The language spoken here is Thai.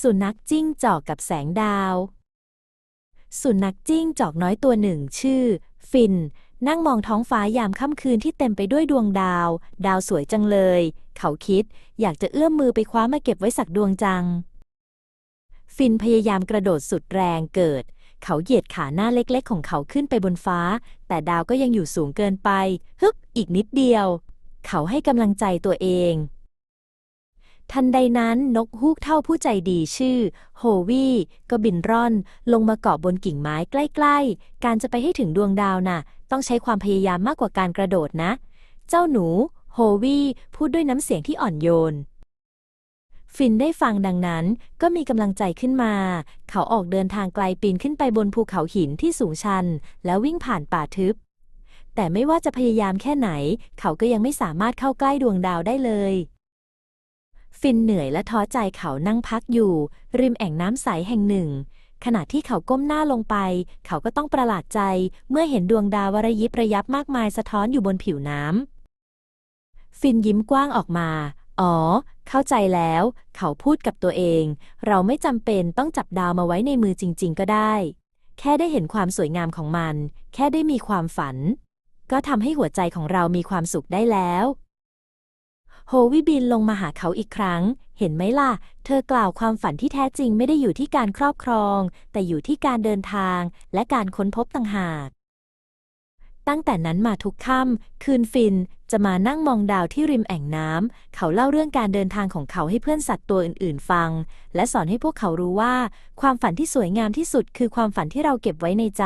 สุนัขจิ้งจอกกับแสงดาว สุนัขจิ้งจอกน้อยตัวหนึ่งชื่อ ฟิน นั่งมองท้องฟ้ายามค่ำคืนที่เต็มไปด้วยดวงดาว ดาวสวยจังเลย เขาคิด อยากจะเอื้อมมือไปคว้ามาเก็บไว้สักดวงจัง ฟินพยายามกระโดดสุดแรงเกิด เขาเหยียดขาหน้าเล็กๆ ของเขาขึ้นไปบนฟ้า แต่ดาวก็ยังอยู่สูงเกินไป ฮึบอีกนิดเดียว เขาให้กำลังใจตัวเอง ทันใดนั้นนกฮูกเท่าผู้ใจดีชื่อ โฮวี่ ก็บินร่อน ลงมาเกาะบนกิ่งไม้ใกล้ ๆ การจะไปให้ถึงดวงดาวน่ะ ต้องใช้ความพยายามมากกว่าการกระโดดนะ เจ้าหนู โฮวี่พูดด้วยน้ำเสียงที่อ่อนโยน ฟินได้ฟังดังนั้นก็มีกำลังใจขึ้นมา เขาออกเดินทางไกลปีนขึ้นไปบนภูเขาหินที่สูงชัน แล้ววิ่งผ่านป่าทึบ แต่ไม่ว่าจะพยายามแค่ไหน เขาก็ยังไม่สามารถเข้าใกล้ดวงดาวได้เลย ฟินเหนื่อยและท้อใจเขานั่งพักอยู่ ริมแอ่งน้ำใสแห่งหนึ่ง ขณะที่เขาก้มหน้าลงไป เขาก็ต้องประหลาดใจ เมื่อเห็นดวงดาวระยิบระยับมากมายสะท้อนอยู่บนผิวน้ำฟินยิ้มกว้างออกมา อ๋อ เข้าใจแล้ว เขาพูดกับตัวเอง เราไม่จำเป็นต้องจับดาวมาไว้ในมือจริง ๆ ก็ได้ แค่ได้เห็นความสวยงามของมัน แค่ได้มีความฝัน ก็ทำให้หัวใจของเรามีความสุขได้แล้ว โฮวิบินลงมาหาเขาอีกครั้ง เห็นไหมล่ะ เธอกล่าวความฝันที่แท้จริงไม่ได้อยู่ที่การครอบครอง แต่อยู่ที่การเดินทางและการค้นพบต่างหาก ตั้งแต่นั้นมาทุกค่ำคืนฟินจะมานั่งมองดาวที่ริมแอ่งน้ำ เขาเล่าเรื่องการเดินทางของเขาให้เพื่อนสัตว์ตัวอื่นๆ ฟัง และสอนให้พวกเขารู้ว่า ความฝันที่สวยงามที่สุดคือความฝันที่เราเก็บไว้ในใจ